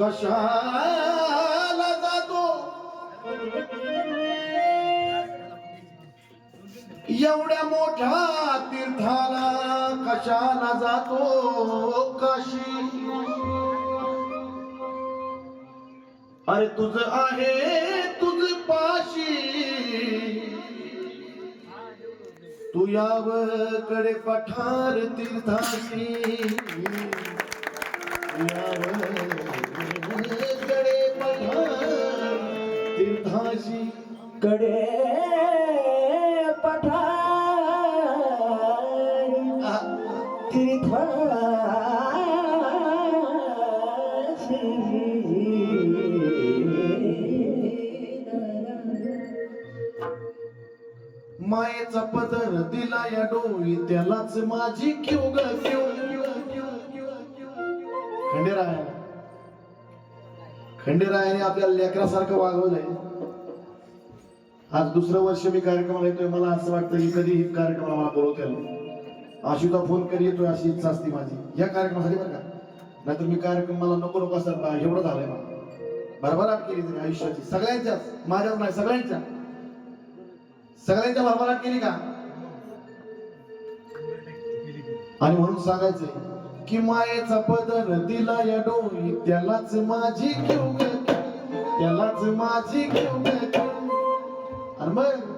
कशाला एवढ्या मोठ्या तीर्थाला कशाला जातो? काशी? अरे तुझ आहे तुझ पाशी. तू यावकडे पठार तीर्थाशी. कडे पठार तीर्थाशी. कडे पठार मायेचा पदर दिला या डोळी त्यालाच माझी क्यू ग क्यू खंडेराय खंडेरायाने. आपल्या लेकरासारखं वागवलंय. आज दुसरं वर्ष मी कार्यक्रमाला येतोय. मला असं वाटतं की कधी कार्यक्रमाला बोलवतील आशुता फोन करी येतोय अशी इच्छा असते माझी. या कार्यक्रमासाठी बरं का? नाहीतर मी कार्यक्रम मला नको नको असतात एवढं झालंय मला. भरभराट केली त्यांनी आयुष्याची. सगळ्यांच्याच माझ्याच नाही सगळ्यांच्या. सगळ्यांच्या भरभराट केली का? आणि म्हणून सांगायचंय कि मायेचा पदर दिला या डोळी त्यालाच माझी घेऊ त्यालाच माझी घेऊ ग आणि मग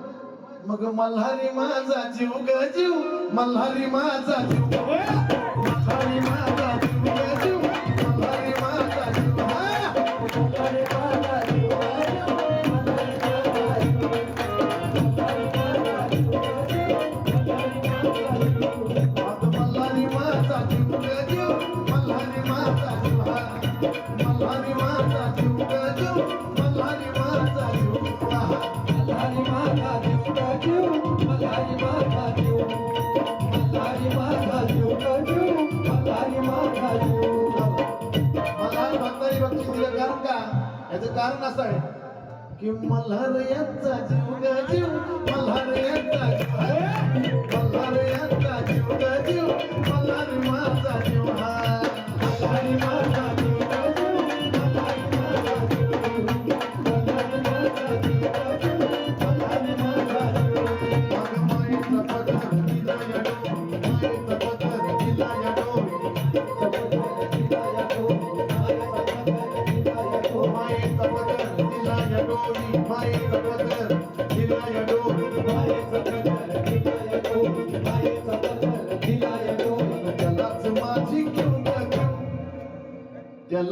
मग मल्हारी माझा जीव ग जीव मल्हारी माझा जीव. मल्हारी माझा कारण असं आहे की मल्हार यांचा जीव ग जीव मल्हार यांचा जीव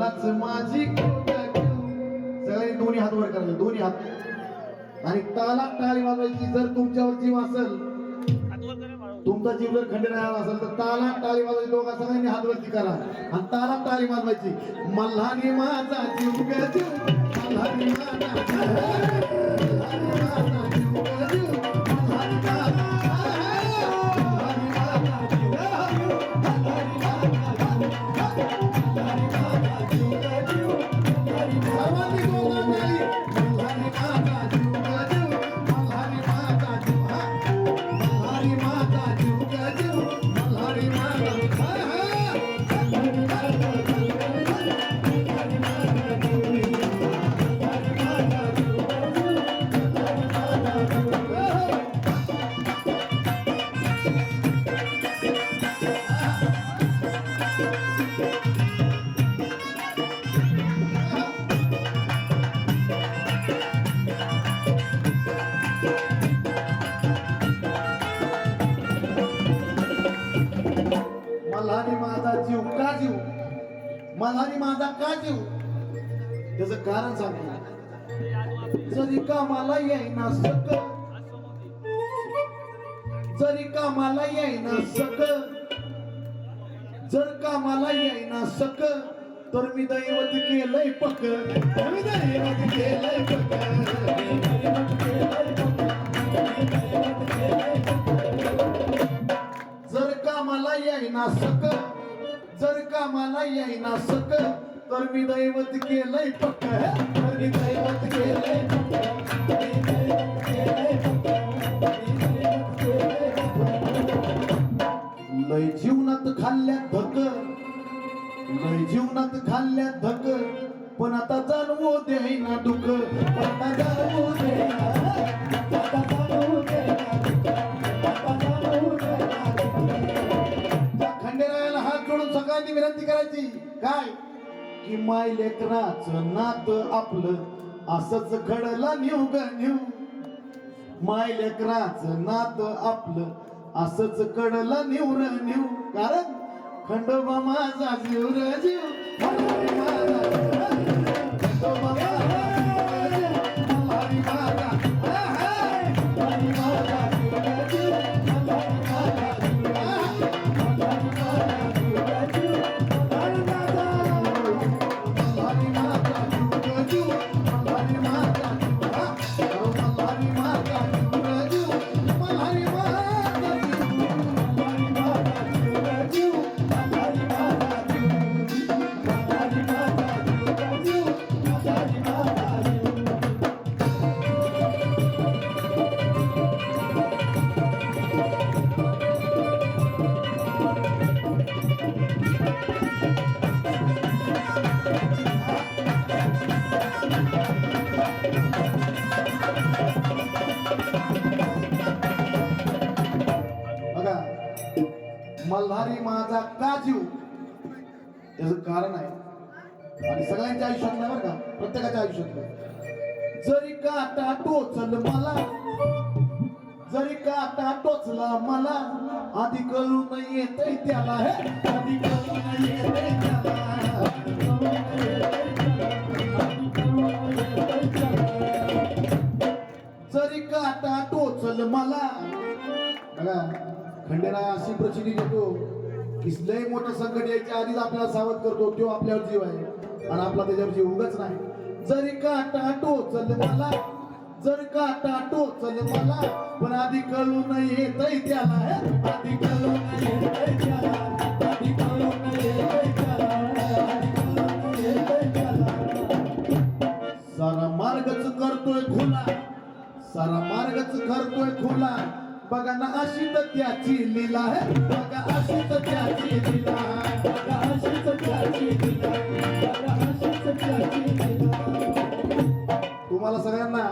तुलाच माझी सगळे दोन्ही हात वर करायचे दोन्ही हात. आणि तालात टाळी वाजवायची जर तुमच्यावर जीव असेल तुमचा जीव जर खंडेरायाला असेल तर ताला टाळी वाजवायची दोघा सगळ्यांनी हात वरती करा. आणि ताला टाळी वाजवायची मल्हारी माझा जीव ग जीव मल्हारी माझा जीव. माझा जीव मल्हारी माझा जीव का जीव? मल्हारी माझा का जीव? त्याच कारण सांगतो जरी कामाला येईना सक जरी कामाला येईना सक जर कामाला येईना सक तर मी दैवत केलंय पक मी दैवत केलंय पक येईना सक जर का मला येईना सक तर मी दैवत केलंय पक्क तर मी दैवत केलंय लय जीवनात खाल्ल्या धक. लय जीवनात खाल्ल्या धक. पण आता जाणवू देईना दुःख. पण आता जाणवू देईना हात विनंती करायची. काय? कि माय लेकराच नात आपलं असच घडलं न्यू ग न्यू. माय लेकराच नात आपलं असच कडला नेऊ र नेऊ कारण खंडोबा माझा जीव र जीव. त्याचं कारण आहे. आणि सगळ्यांच्या आयुष्यात नाही बरं का? प्रत्येकाच्या आयुष्यात जरी काटा टोचल मला जरी काटा टोचला मला आधी कळून येत त्याला. हे आधी कळून येत त्याला येतंय त्याला. आधी जरी काटा टोचल मला खंडेराय अशी प्रचिती देतो. लय मोठं संकट यायच्या आधीच आपल्याला सावध करतो तो आपल्यावर जीव आहे. आणि आपला त्याच्यावर जीव उगच नाही. जरी टाटो चल मला. जर का टाटो चल मला. पण आधी कळून येतय त्याला. आधी कळून येतंय त्याला. आधी कळून येतंय त्याला. आधी कळून येतंय त्याला. सारा मार्गच करतोय खुला. सारा मार्गच करतोय खुला. बघा ना अशी तर त्याची लीला आहे. बघा अशी तर त्याची लीला बघा अशी तर त्याची लीला बघा अशी तर त्याची लीला तुम्हाला सगळ्यांना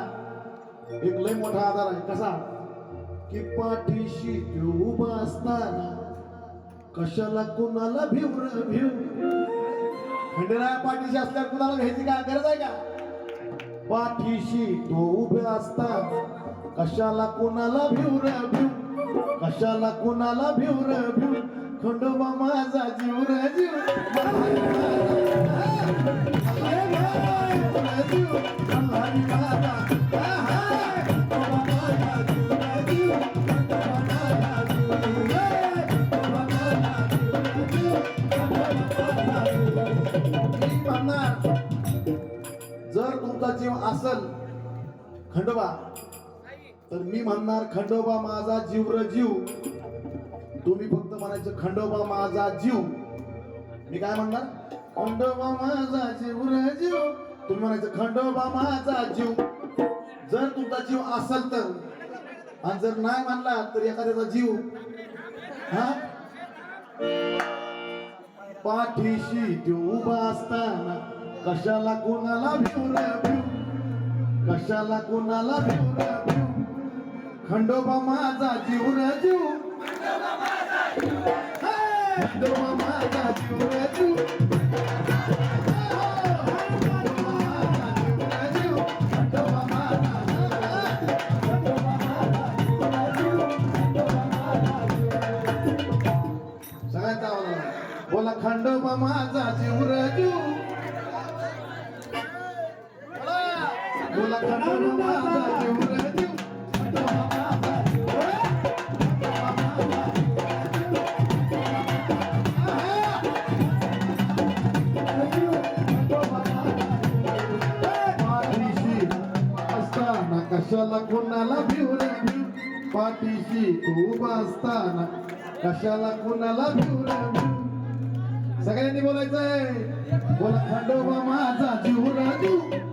एक लय मोठा आधार आहे. कसा? की पाठीशी उभा असताना कशाला कुणाला भिव भिव? खंडेराया पाठीशी असल्यावर कुणाला घ्यायची काय गरज आहे का? पाठीशी तो उभे असतात. कशाला कोणाला भिवर भिव? कशाला कोणाला भिव भिव? खंडोबा माझा जीव. र जीव. असल खंडोबा. तर मी म्हणणार खंडोबा माझा जीव र जीव. तुम्ही फक्त म्हणायचं खंडोबा माझा जीव. मी काय म्हणणार? खंडोबा माझा जीव र जीव. तुम्ही म्हणायचं खंडोबा माझा जीव. जर तुमचा जीव असल तर आणि जर नाही म्हणला तर एखाद्याचा जीव. हा? पाठीशी देऊ उभा असताना कशाला कोणाला भिव भिव? कशाला कोणाला भिव भिव खंडोबा माझा जीव रे जीव. खंडोबा माझा जीव रे जीव. खंडोबा माझा कशाला कुणाला भिवरे भिव पाठीशी तू बसताना कशाला कोणाला भिवरे भिव सगळ्यांनी बोलायचंय. बोला खंडोबा माझा जीव राजू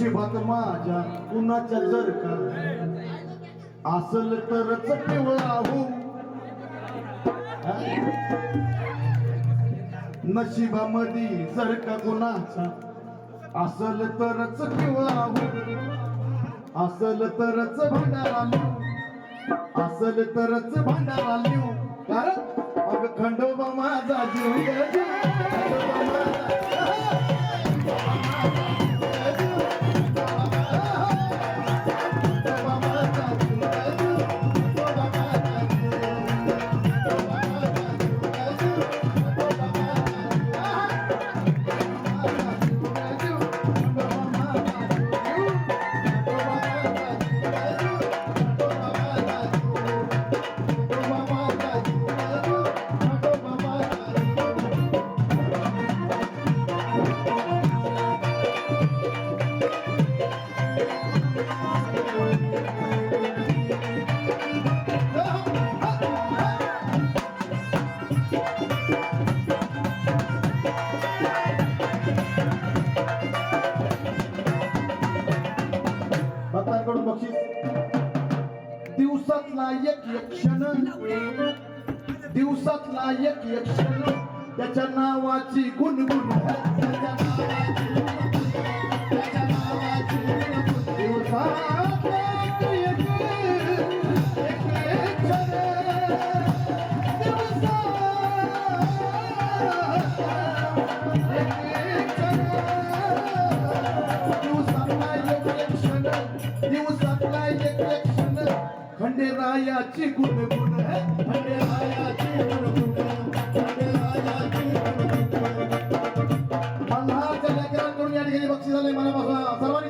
नशिबात माझ्या कुणाच्या जर का असल तरच पिवळा हो? हा? नशिबामध्ये जर का कुणाचा असल तरच पिवळा हो असल तरच भांडारा लिहू असल तरच भांडारा लिहू कारण अग खंडोबा माझा जीव त्याच्या नावाची गुणगुण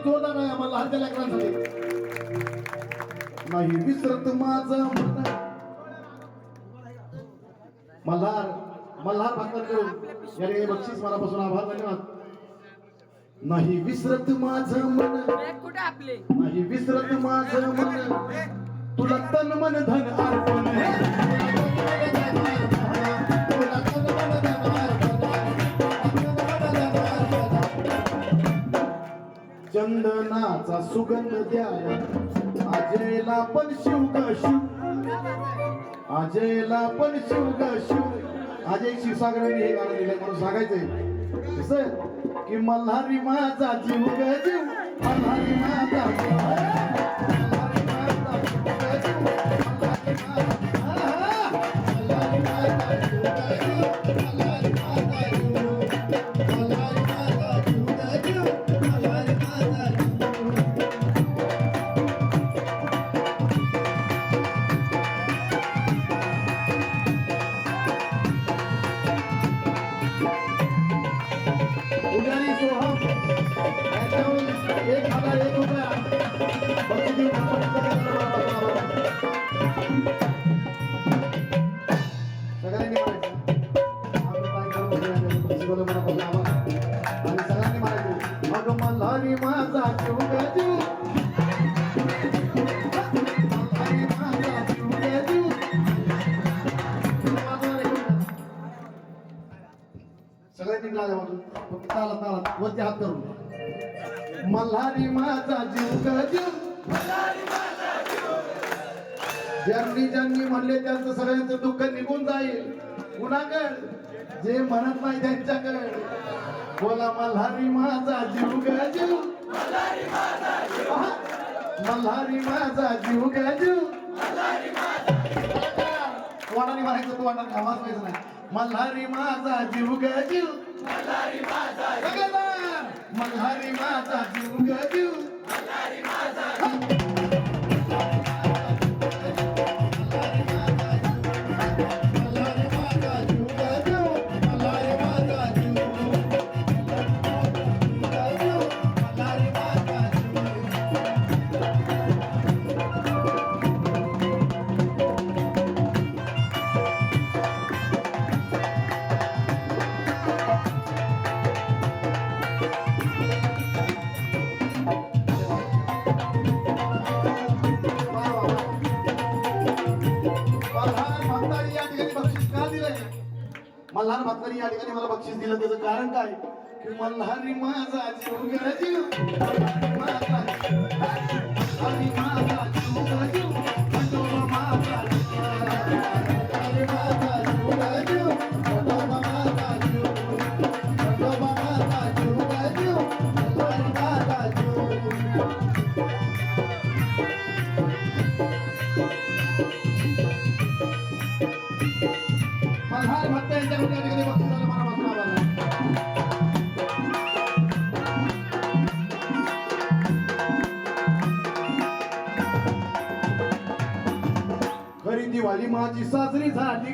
सर्वांनी जोरदार आहे मल्हारच्या लेकरांसाठी. नाही विसरत माझं मन मल्हार मल्हार भक्तांकडून या ठिकाणी बक्षीस मनापासून आभार धन्यवाद. नाही विसरत माझं मन. कुठे आपले? नाही विसरत माझं मन. तुला तन मन धन अर्पण. चंदनाचा सुगंध द्यावा अजयला पण शिव ग शिव. अजयला पण शिव ग शिव. अजय क्षीरसागरांनी हे गाणं दिलं म्हणून सांगायचंय. कसं की मल्हारी माझा जीव ग जीव. मल्हारी माझा वरती हात करून मल्हारी माझा जीव जीव ज्यांनी ज्यांनी म्हणले त्यांचं सगळ्यांचं दुःख निघून जाईल. कुणाकड? जे म्हणत नाही त्यांच्याकड. बोला मल्हारी माझा जीव गजू मल्हारी माझा जीव जीव वाटाने मारायचं तू वाटाने आवाज व्हायचा नाही. मल्हारी माझा जीव ग जीव मल्हारी माझा मल्हारी माझा जीव जीव तरी या ठिकाणी मला बक्षीस दिलं. त्याचं कारण काय? की मल्हारी माझा जीव माझा माझा जीव माझा जीव माझा de só gritar, diga.